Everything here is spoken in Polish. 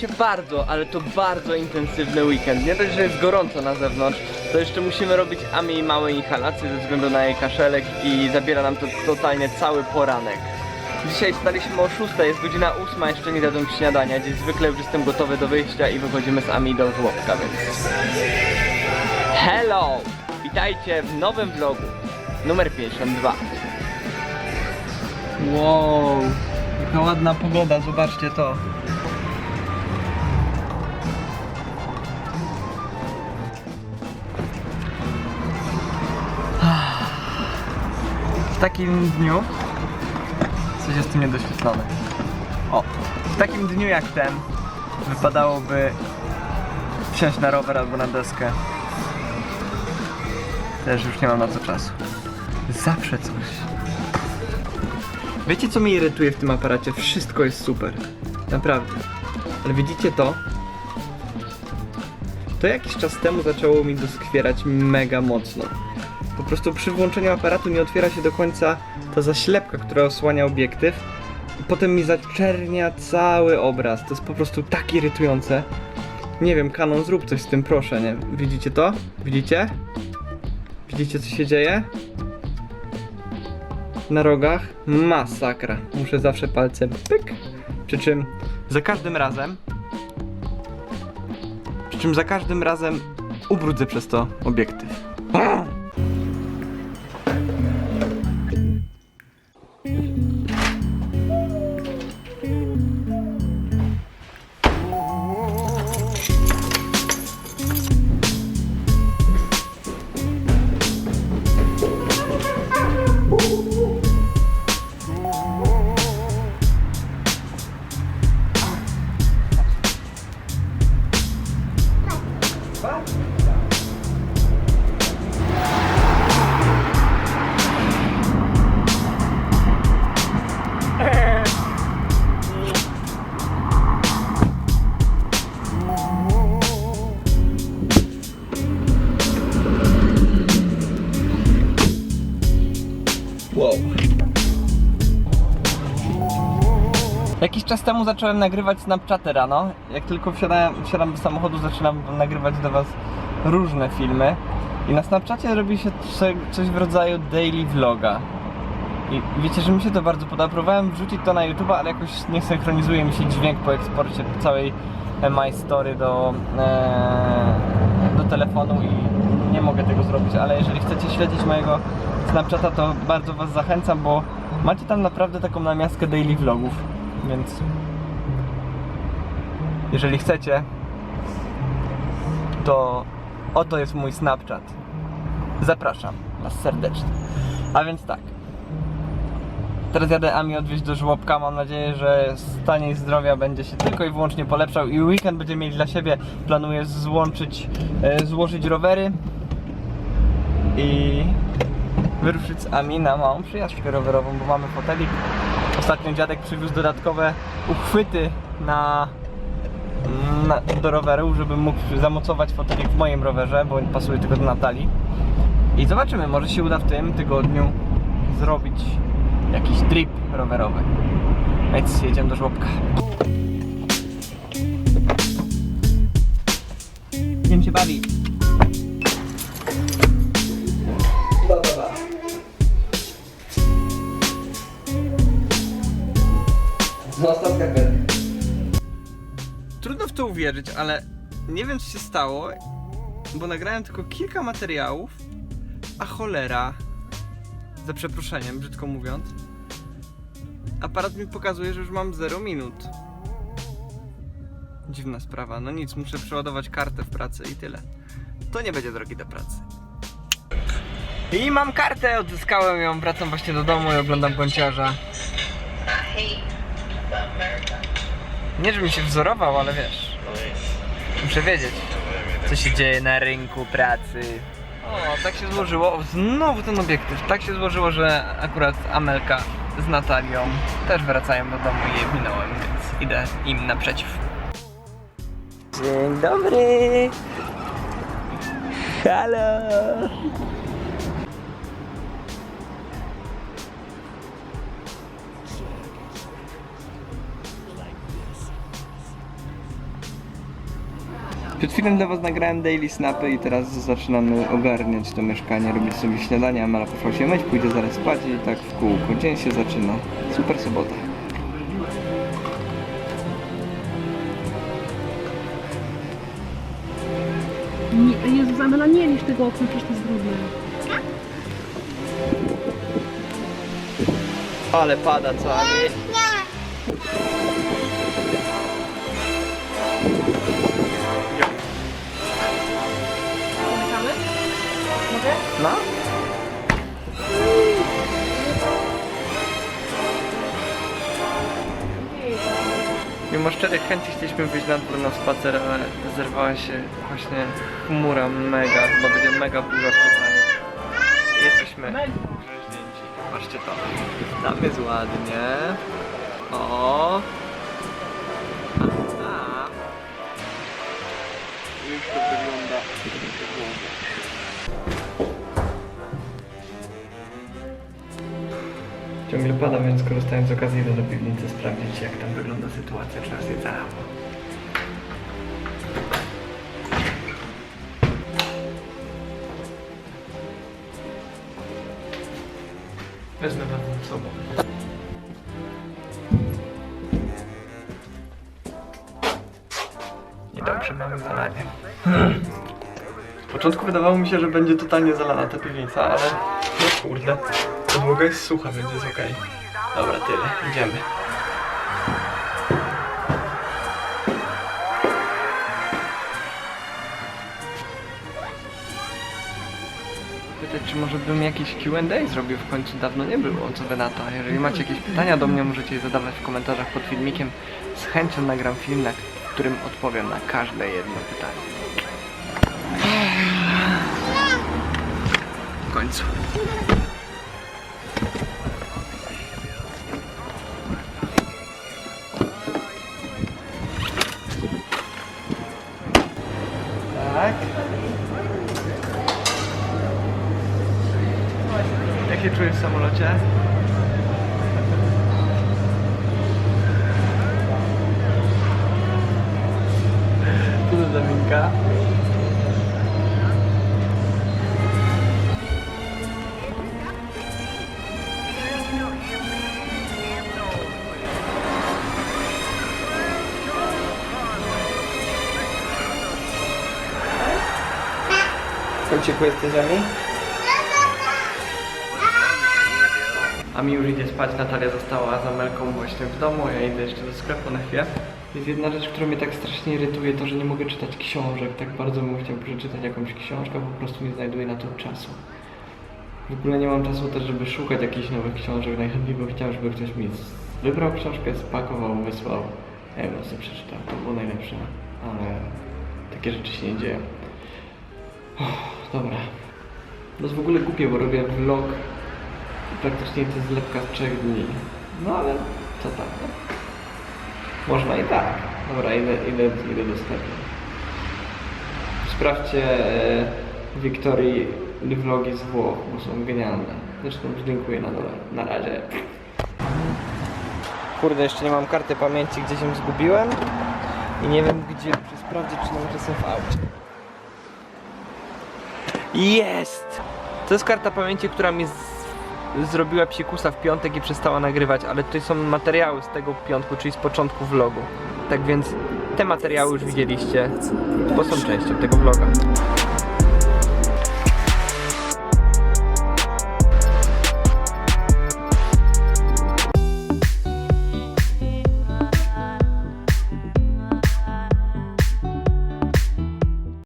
Się bardzo, ale to bardzo intensywny weekend. Nie dość, że jest gorąco na zewnątrz, to jeszcze musimy robić Ami małe inhalacje ze względu na jej kaszelek i zabiera nam to totalnie cały poranek. Dzisiaj wstaliśmy o 6, jest godzina 8, jeszcze nie jadłem śniadania, gdzie zwykle już jestem gotowy do wyjścia i wychodzimy z Ami do żłobka, więc... Hello! Witajcie w nowym vlogu, numer 52. Wow, jaka ładna pogoda, zobaczcie to. W takim dniu coś jest tu niedoświetlone. O, w takim dniu jak ten wypadałoby wsiąść na rower albo na deskę. Też już nie mam na to czasu. Zawsze coś. Wiecie co mnie irytuje w tym aparacie? Wszystko jest super. Naprawdę. Ale widzicie to? To jakiś czas temu zaczęło mi doskwierać mega mocno. Po prostu przy włączeniu aparatu nie otwiera się do końca ta zaślepka, która osłania obiektyw. I potem mi zaczernia cały obraz. To jest po prostu tak irytujące. Nie wiem, Canon, zrób coś z tym, proszę, nie? Widzicie to? Widzicie? Widzicie, co się dzieje? Na rogach? Masakra. Muszę zawsze palcem pyk. Przy czym za każdym razem przy czym za każdym razem ubrudzę przez to obiektyw. Czas temu zacząłem nagrywać Snapchaty rano. Jak tylko wsiadałem, wsiadam do samochodu, zaczynam nagrywać do Was różne filmy. I na Snapchacie robi się coś, w rodzaju daily vloga. I wiecie, że mi się to bardzo podoba. Próbowałem wrzucić to na YouTube, ale jakoś nie synchronizuje mi się dźwięk po eksporcie całej My Story do, e, do telefonu i nie mogę tego zrobić. Ale jeżeli chcecie śledzić mojego Snapchata, to bardzo Was zachęcam, bo macie tam naprawdę taką namiastkę daily vlogów, więc jeżeli chcecie, to oto jest mój Snapchat. Zapraszam Was serdecznie. A więc tak. Teraz jadę Ami odwieźć do żłobka. Mam nadzieję, że stan jej zdrowia będzie się tylko i wyłącznie polepszał i weekend będziemy mieli dla siebie. Planuję złączyć, e, złożyć rowery i wyruszyć z Ami na małą przyjażdżkę rowerową, bo mamy fotelik. Ostatnio dziadek przywiózł dodatkowe uchwyty na, na, do roweru, żebym mógł zamocować fotelik w moim rowerze, bo pasuje tylko do Natalii. I zobaczymy, może się uda w tym tygodniu zrobić jakiś trip rowerowy. Więc jedziemy do żłobka. Idziemy się bawić. Uwierzyć, ale nie wiem co się stało, bo nagrałem tylko kilka materiałów, a cholera, za przeproszeniem, brzydko mówiąc, aparat mi pokazuje, że już mam 0 minut. Dziwna sprawa, no nic, muszę przeładować kartę w pracy i tyle. To nie będzie drogi do pracy. I mam kartę, odzyskałem ją, wracam właśnie do domu i oglądam gąciarza. Nie, żebym się wzorował, ale wiesz, muszę wiedzieć, co się dzieje na rynku pracy. O, tak się złożyło, znowu ten obiektyw, tak się złożyło, że akurat Amelka z Natalią też wracają do domu i je minąłem, więc idę im naprzeciw. Dzień dobry! Halo! Przed chwilą dla was nagrałem daily snapy i teraz zaczynamy ogarniać to mieszkanie, robić sobie śniadanie, Amela poszła się myć, pójdzie zaraz spać i tak w kółko. Dzień się zaczyna. Super sobota. Nie, Jezus, Amela, nie lisz tego okna, przecież to jest brudne. Ale pada co Ami? No? Mimo szczerych chęci chcieliśmy wyjść na dwór na spacer, ale zerwała się właśnie chmura mega, chyba będzie mega burza w Poznaniu. Jesteśmy rzeźnięci. Patrzcie to. Tam jest ładnie. O. A tam. Już to wygląda. Ciągle pada, więc korzystając z okazji idę do piwnicy sprawdzić jak tam wygląda sytuacja, nie zalała. Wezmę ze sobą. Niedobrze, mamy zalanie. Z początku wydawało mi się, że będzie totalnie zalana ta piwnica, ale no kurde, podłoga jest sucha, więc jest okej. Dobra, tyle, idziemy. Pytać, czy może bym jakiś Q&A zrobił w końcu, dawno nie było, co wy na to. Jeżeli macie jakieś pytania do mnie, możecie je zadawać w komentarzach pod filmikiem. Z chęcią nagram film, na którym odpowiem na każde jedno pytanie. W końcu. Tak. Jak się czujesz w samolocie? Co to za minka? W ciepło jesteś, Ami? Ami już idzie spać, Natalia została z Amelką właśnie w domu, ja idę jeszcze do sklepu na chwilę. Jest jedna rzecz, która mnie tak strasznie irytuje, to, że nie mogę czytać książek. Tak bardzo bym chciał przeczytać jakąś książkę, po prostu nie znajduję na to czasu. W ogóle nie mam czasu też, żeby szukać jakichś nowych książek. Najchętniej bym chciał, żeby ktoś mi z- wybrał książkę, spakował, wysłał. Ja ją sobie przeczytał, to było najlepsze. Ale takie rzeczy się nie dzieją. Dobra. To jest w ogóle głupie, bo robię vlog praktycznie to jest zlepka z trzech dni. No ale co tam? No? Można i tak. Dobra, idę, idę, idę do sklepu. Sprawdźcie e, Wiktorii vlogi z Włoch, bo są genialne. Zresztą dziękuję na dole. Na razie. Kurde, jeszcze nie mam karty pamięci, gdzie się zgubiłem. I nie wiem gdzie, muszę sprawdzić, czy nawet jestem w aucie. Jest! To jest karta pamięci, która mi z... zrobiła psikusa w piątek i przestała nagrywać, ale tutaj są materiały z tego piątku, czyli z początku vlogu. Tak więc te materiały już widzieliście, bo są częścią tego vloga.